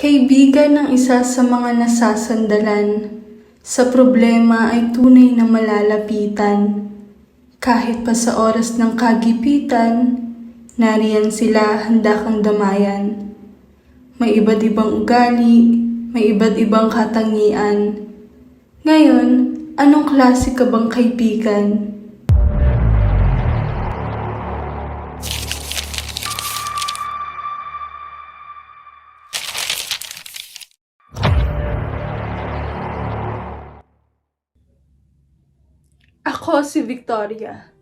Kaibigan ang isa sa mga nasasandalan. Sa problema ay tunay na malalapitan. Kahit pa sa oras ng kagipitan, nariyan sila handa kang damayan. May iba't ibang ugali, may iba't ibang katangian. Ngayon, anong klase ka bang kaibigan? Ako si Victoria.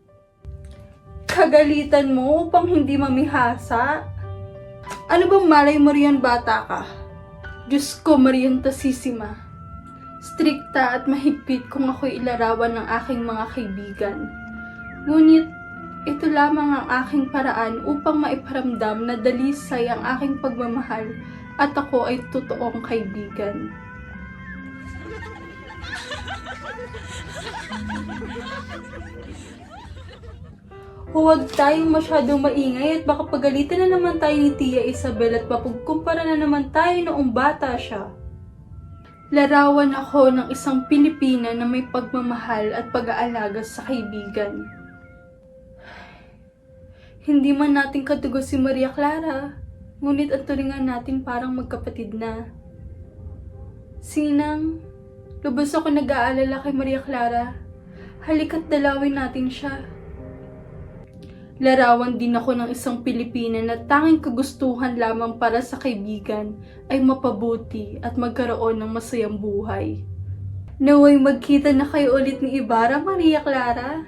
Kagalitan mo upang hindi mamihasa? Ano bang malay mo riyan bata ka? Diyos ko, Mariantasisima. Strikta at mahigpit kung ako'y ilarawan ng aking mga kaibigan. Ngunit, ito lamang ang aking paraan upang maiparamdam na dalisay ang aking pagmamahal at ako ay totoong kaibigan. Huwag tayong masyadong maingay at baka pagalitan na naman tayo ni Tia Isabel at mapagkumpara na naman tayo noong bata siya. Larawan ako ng isang Pilipina na may pagmamahal at pag-aalaga sa kaibigan. Hindi man natin katugo si Maria Clara, ngunit ang turingan natin parang magkapatid na. Sinang, lubos ako nag-aalala kay Maria Clara. Halika't dalawin natin siya. Larawan din ako ng isang Pilipina na tanging kagustuhan lamang para sa kaibigan ay mapabuti at magkaroon ng masayang buhay. Naway magkita na kayo ulit ni Ibarra, Maria Clara.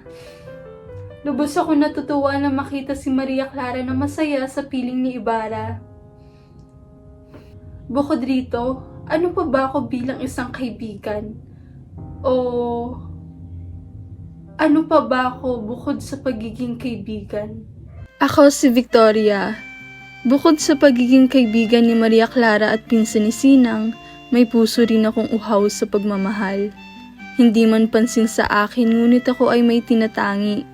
Lubos ako natutuwa na makita si Maria Clara na masaya sa piling ni Ibarra. Bukod rito, ano pa ba ako bilang isang kaibigan? O ano pa ba ako bukod sa pagiging kaibigan? Ako si Victoria. Bukod sa pagiging kaibigan ni Maria Clara at pinsan ni Sinang, may puso rin akong uhaw sa pagmamahal. Hindi man pansin sa akin ngunit ako ay may tinatangi.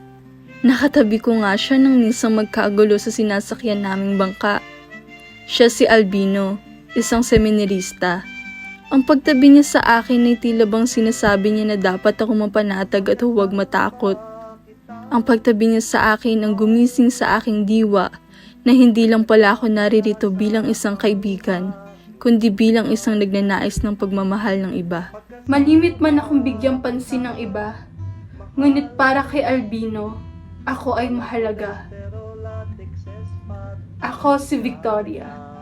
Nakatabi ko nga siya nang minsang magkagulo sa sinasakyan naming bangka. Siya si Albino, isang seminarista. Ang pagtabi niya sa akin ay tila bang sinasabi niya na dapat ako mapanatag at huwag matakot. Ang pagtabi niya sa akin ang gumising sa aking diwa na hindi lang pala ako naririto bilang isang kaibigan, kundi bilang isang nagnanais ng pagmamahal ng iba. Malimit man akong bigyang pansin ng iba, ngunit para kay Albino, ako ay mahalaga. Ako si Victoria.